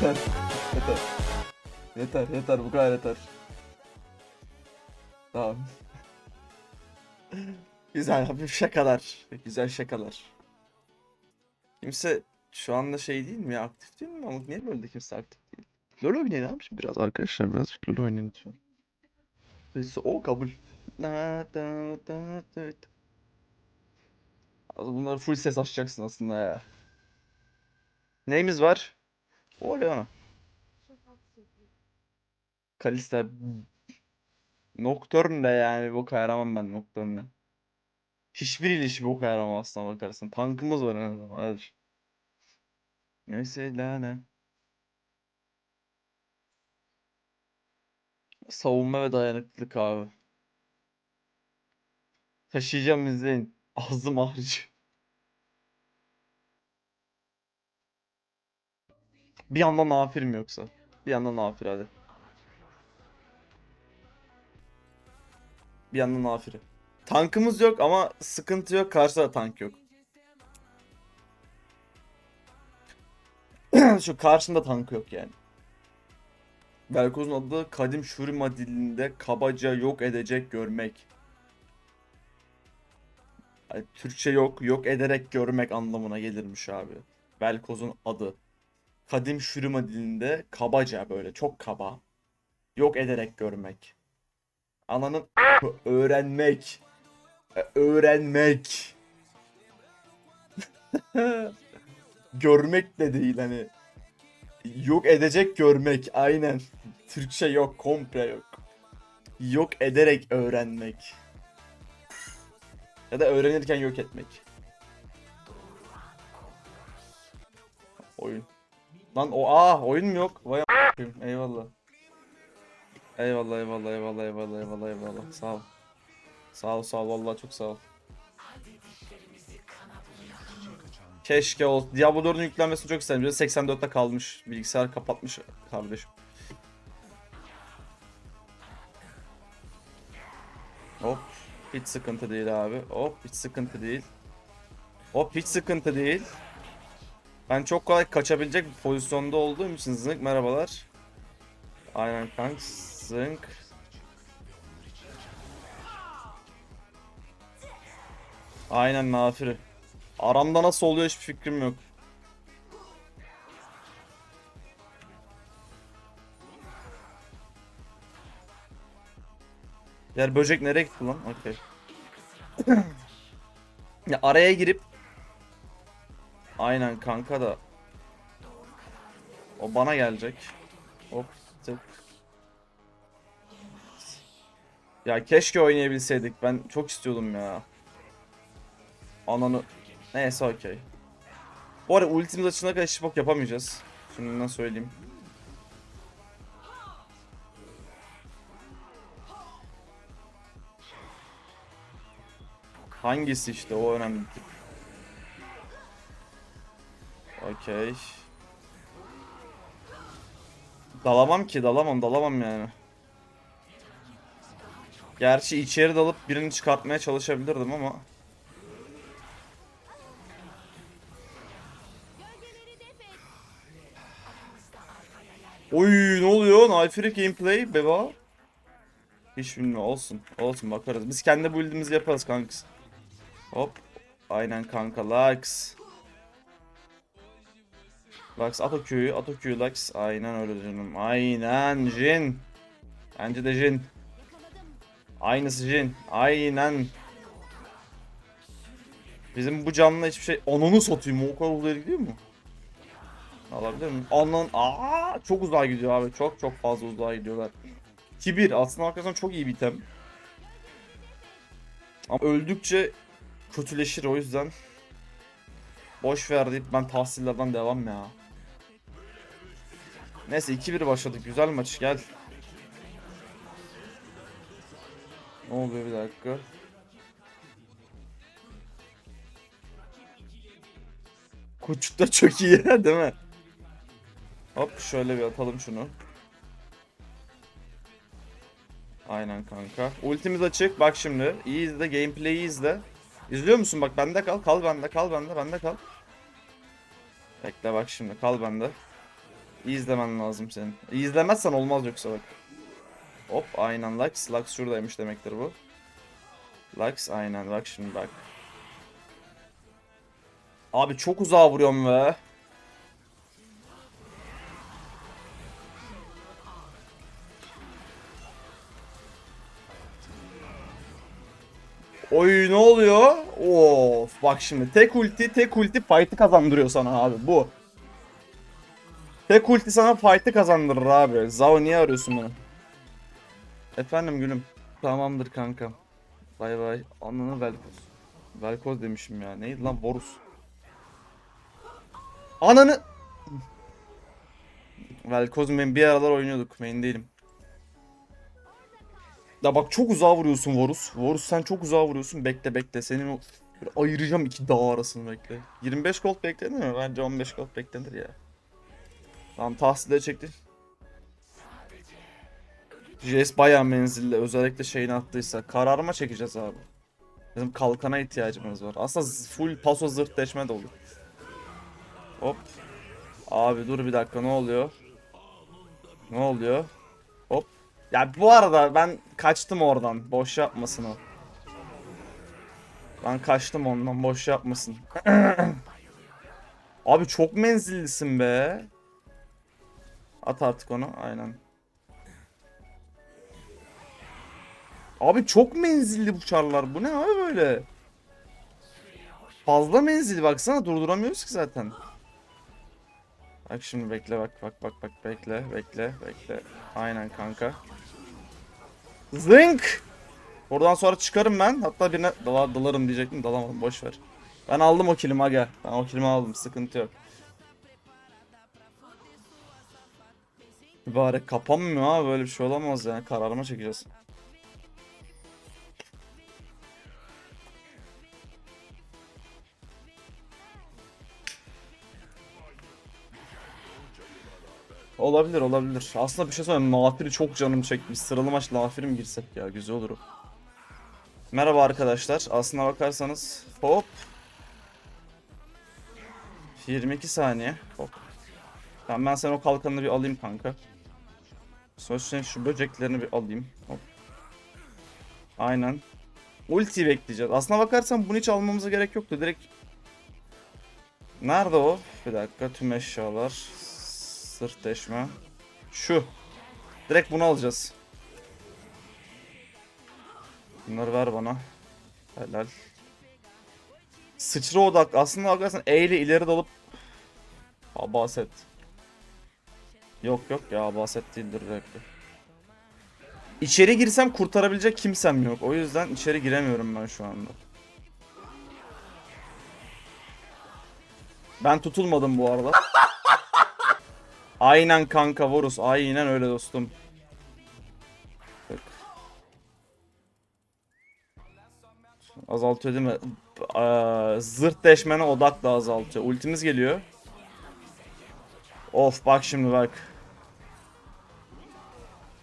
Yeter. Yeter. Yeter yeter bu kadar yeter. Tamam. Güzel hafif şakalar. Güzel şakalar. Kimse şu anda şey değil mi ya aktif değil mi? Ama niye böyle kimse aktif değil? LoL oynayalım abi şimdi biraz arkadaşlar biraz LoL oynayın lütfen. O kabul. Da, Bunları full ses açacaksın aslında ya. Neyimiz var? Oriana. Kalista Nocturne de yani bu kahraman ben Nocturne. Hiçbir ilişki bu kahraman aslına bakarsın. Tankımız var en azından. Hadi. Neyse la ne. Savunma ve dayanıklılık abi. Taşıyacağım izleyin. Ağzım hariç. Bir yandan nafir mi yoksa? Bir yandan nafir hadi. Bir yandan nafiri. Tankımız yok ama sıkıntı yok. Karşıda da tank yok. Şu karşında tank yok yani. Velkoz'un adı kadim Şurima dilinde kabaca yok edecek görmek. Yani Türkçe yok, yok ederek görmek anlamına gelirmiş abi. Velkoz'un adı. Kadim Şurima dilinde kabaca böyle çok kaba. Yok ederek görmek. Ananın öğrenmek. E, Öğrenmek. Görmek de değil hani. Yok edecek görmek aynen. Türkçe yok komple yok. Yok ederek öğrenmek. Ya da öğrenirken yok etmek. Oyun. Lan o aa oyun mu yok? Vay a**ayım. Eyvallah. Eyvallah eyvallah eyvallah eyvallah eyvallah eyvallah. Sağ ol. Sağ ol sağ ol vallahi çok sağ ol. Keşke ol. Diablo 4'ün yüklenmesini çok isterim. Bir de 84'te kalmış. Bilgisayar kapatmış kardeşim. Hop. Hiç sıkıntı değil abi. Hop hiç sıkıntı değil. Hop hiç sıkıntı değil. Ben çok kolay kaçabilecek bir pozisyonda olduğum için zınk merhabalar. Aynen kank zınk. Aynen nafiri. Aramda nasıl oluyor hiçbir fikrim yok. Diğer böcek nereye gitti lan? Okey. ya araya girip Aynen kanka da O bana gelecek. Hop tık. Ya keşke oynayabilseydik. Ben çok istiyordum ya. Ananı. Neyse okey. Bu arada ultimiz açına kadar hiç bok yapamayacağız. Şimdiden söyleyeyim. Hangisi işte o önemli. Okey. Dalamam ki dalamam dalamam yani. Gerçi içeri dalıp birini çıkartmaya çalışabilirdim ama. Oy ne oluyor? Nalfiri gameplay beba. Hiç bilmiyorum olsun. Olsun bakarız. Biz kendi build'imizi yaparız kanks. Hop. Aynen kanka Lux. Lux at o Q'yu at Lux. Aynen öyle canım. Aynen Jin. Bence de Jin. Aynısı Jin. Aynen. Bizim bu canlı hiçbir şey... Ananı satayım o kadar uzaya gidiyor mu? Alabilir miyim? Anan... Aa, çok uzağa gidiyor abi. Çok çok fazla uzağa gidiyorlar. Kibir aslında arkadaşlar çok iyi bir item. Ama öldükçe kötüleşir o yüzden. Boş ver deyip ben tahsillerden devam ya. Neyse 2-1 başladık. Güzel maç gel. Ne oluyor bir dakika. Koçuk da çok iyi değil mi? Hop şöyle bir atalım şunu. Aynen kanka. Ultimiz açık. Bak şimdi. İyi izle. Gameplay'i izle. İzliyor musun? Bak bende kal. Kal bende. Kal bende. Bende kal. Bekle bak şimdi. Kal bende. İyi izlemen lazım senin. İyi izlemezsen olmaz yoksa bak. Hop aynen Lux. Lux şuradaymış demektir bu. Lux aynen bak şimdi bak. Abi çok uzağa vuruyorum be. Oy ne oluyor? Of bak şimdi tek ulti tek ulti fight'ı kazandırıyor sana abi bu. Tek ulti sana fight'ı kazandırır abi. Zao niye arıyorsun beni? Efendim gülüm. Tamamdır kankam. Bay bay. Ananı Velkoz. Velkoz demişim ya. Neydi lan Borus. Ananı. Velkoz main bir aralar oynuyorduk. Main değilim. Ya bak çok uzağa vuruyorsun Vorus. Vorus sen çok uzağa vuruyorsun. Bekle bekle. Senin o ayıracağım iki dağ arasını bekle. 25 gold beklenir mi? Bence 15 gold beklenir ya. Tamam tahsile çekti. JS bayağı menzilli. Özellikle şeyini attıysa. Kararıma çekeceğiz abi. Bizim kalkana ihtiyacımız var. Aslında full paso zırt deşme de olur. Hop. Abi dur bir dakika ne oluyor? Ne oluyor? Hop. Ya bu arada ben kaçtım oradan. Boş yapmasın o. Ben kaçtım ondan. Boş yapmasın. Abi çok menzillisin be. At artık onu. Aynen. Abi çok menzilli bu çarlar. Bu ne abi böyle? Fazla menzilli baksana durduramıyoruz ki zaten. Bak şimdi bekle bak bak bak bak bekle bekle bekle. Aynen kanka. Zınk! Oradan sonra çıkarım ben. Hatta birine dala, dalarım diyecektim. Dalamadım boş ver. Ben aldım o kilimi aga. Ben o kilimi aldım. Sıkıntı yok. Mübarek kapanmıyor ha böyle bir şey olamaz yani. Kararıma çekeceğiz. Olabilir olabilir. Aslında bir şey söyleyeyim. Nafiri çok canım çekmiş. Sıralı maç Nafiri mi girsek ya? Güzel olur. Merhaba arkadaşlar. Aslına bakarsanız hop 22 saniye. Hop. Tamam ben sen o kalkanını bir alayım kanka. Senin şu böceklerini bir alayım. Hop. Aynen. Ulti bekleyeceğiz. Aslına bakarsan bunu hiç almamıza gerek yoktu. Direkt Nerede o? Bir dakika tüm eşyalar. Sırt deşme. Şu. Direkt bunu alacağız. Bunları ver bana. Helal. Sıçra odak. Aslında bakarsan E ile ileri dalıp Abaset. Yok yok ya Abaset değildir belki. İçeri girsem kurtarabilecek kimsem yok. O yüzden içeri giremiyorum ben şu anda. Ben tutulmadım bu arada. Aynen kanka Vorus. Aynen öyle dostum. Bak. Azaltıyor değil mi? Zırt deşmene odak da azaltıyor. Ultimiz geliyor. Of bak şimdi bak.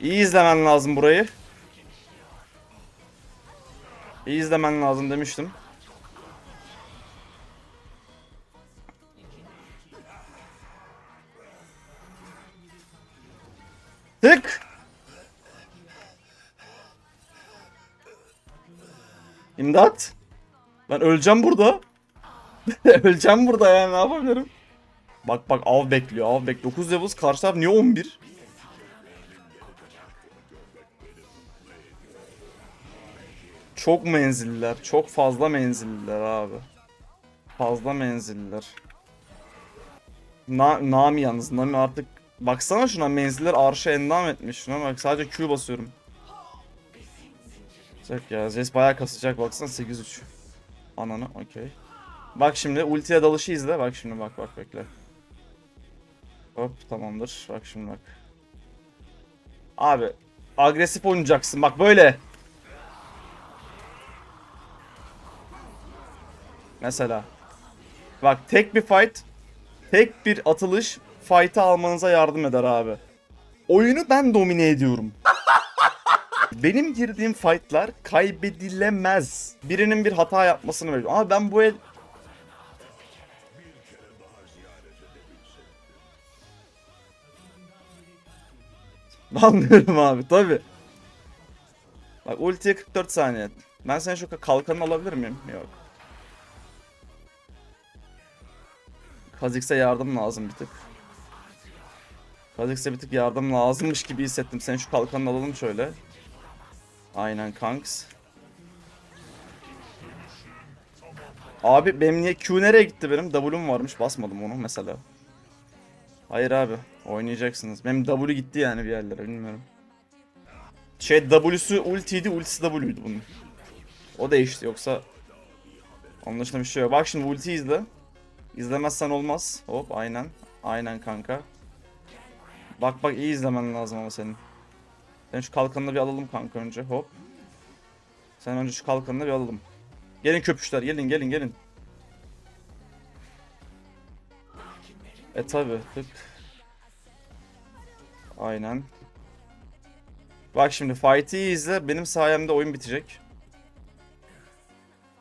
İyi izlemen lazım burayı. İyi izlemen lazım demiştim. Tık. İmdat. Ben öleceğim burada. öleceğim burada ya ne yapabilirim? Bak bak av bekliyor av bek 9 levels karşı taraf niye 11? Çok menzilliler. Çok fazla menzilliler abi. Fazla menzilliler. Na Nami yalnız. Nami artık Baksana şuna menziller arşa endam etmiş. Şuna bak sadece Q basıyorum. Sıcak ya. Zes bayağı kasacak baksana 8-3. Ananı okey. Bak şimdi ultiye dalışı izle. Bak şimdi bak bak bekle. Hop tamamdır. Bak şimdi bak. Abi agresif oynayacaksın. Bak böyle. Mesela. Bak tek bir fight. Tek bir atılış fight'ı almanıza yardım eder abi. Oyunu ben domine ediyorum. Benim girdiğim fight'lar kaybedilemez. Birinin bir hata yapmasını bekliyorum. Ama ben bu el... Dalmıyorum abi tabi. Bak ultiye 44 saniye. Ben senin şu kalkanını alabilir miyim? Yok. Kha'Zix'e yardım lazım bir tık. Kha'Zix'e bir tık yardım lazımmış gibi hissettim. Senin şu kalkanını alalım şöyle. Aynen kanks. Abi benim niye Q nereye gitti benim? W'm varmış basmadım onu mesela. Hayır abi oynayacaksınız. Benim W gitti yani bir yerlere bilmiyorum. Şey W'su ultiydi ultisi W'ydu bunun. O değişti yoksa onun bir şey yok. Bak şimdi ulti izle. İzlemezsen olmaz. Hop aynen. Aynen kanka. Bak bak iyi izlemen lazım ama senin. Sen şu kalkanını bir alalım kanka önce. Hop. Sen önce şu kalkanını bir alalım. Gelin köpüşler gelin gelin gelin. E tabi tık. Aynen. Bak şimdi fight'i izle. Benim sayemde oyun bitecek.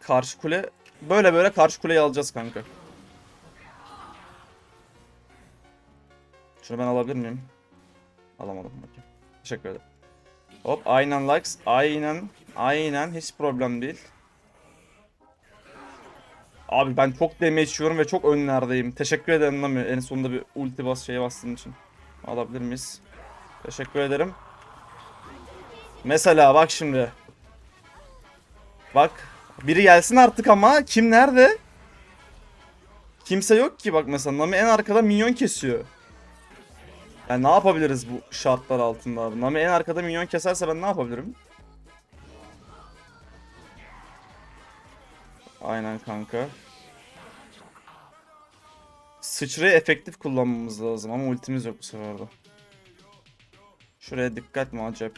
Karşı kule. Böyle böyle karşı kuleyi alacağız kanka. Şunu ben alabilir miyim? Alamadım bakayım. Teşekkür ederim. Hop aynen likes. Aynen. Aynen hiç problem değil. Abi ben çok damage yiyorum ve çok önlerdeyim. Teşekkür ederim Nami. En sonunda bir ulti bas şeye bastığın için. Alabilir miyiz? Teşekkür ederim. Mesela bak şimdi. Bak. Biri gelsin artık ama. Kim nerede? Kimse yok ki bak mesela. Nami en arkada minyon kesiyor. Yani ne yapabiliriz bu şartlar altında abi? Nami en arkada minyon keserse ben ne yapabilirim? Aynen kanka. Sıçrayı efektif kullanmamız lazım ama ultimiz yok bu sefer de. Şuraya dikkat mi acaba?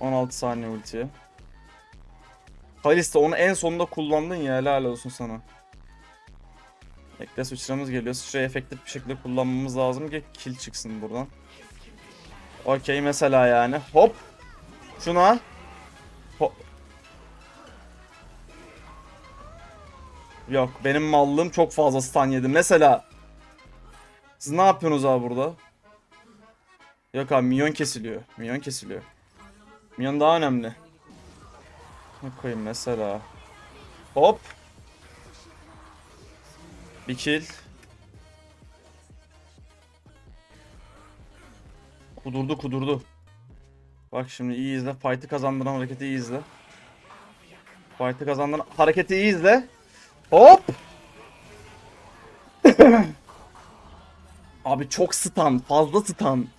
...16 saniye ultiye. Kalista onu en sonunda kullandın ya helal olsun sana. Bekle sıçramız geliyor. Sıçrayı efektif bir şekilde kullanmamız lazım ki kill çıksın buradan. Okey mesela yani. Hop. Şuna. Hop. Yok benim mallığım çok fazla stun yedi. Mesela. Siz ne yapıyorsunuz abi burada? Yok abi minyon kesiliyor. Minyon kesiliyor. Minyon daha önemli. Ne koyayım mesela. Hop. Bir kill. Kudurdu kudurdu. Bak şimdi iyi izle. Fight'ı kazandıran hareketi iyi izle. Fight'ı kazandıran hareketi iyi izle. Hop. Abi çok stun. Fazla stun.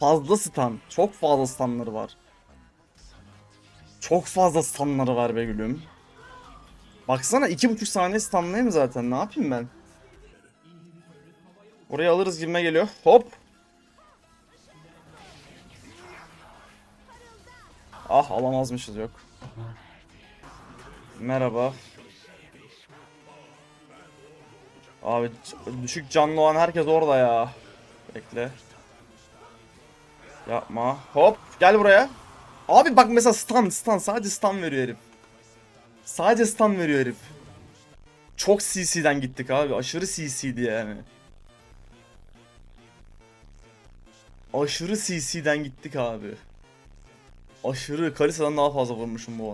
Fazla stun. Çok fazla stunları var. Çok fazla stunları var be gülüm. Baksana iki buçuk saniye stunlayayım zaten. Ne yapayım ben? Orayı alırız gibime geliyor. Hop. Ah alamazmışız yok. Merhaba. Abi düşük canlı olan herkes orada ya. Bekle. Yapma. Hop gel buraya. Abi bak mesela stun stun sadece stun veriyor herif. Sadece stun veriyor herif. Çok CC'den gittik abi. Aşırı CC'di yani. Aşırı CC'den gittik abi. Aşırı Kalisa'dan daha fazla vurmuşum bu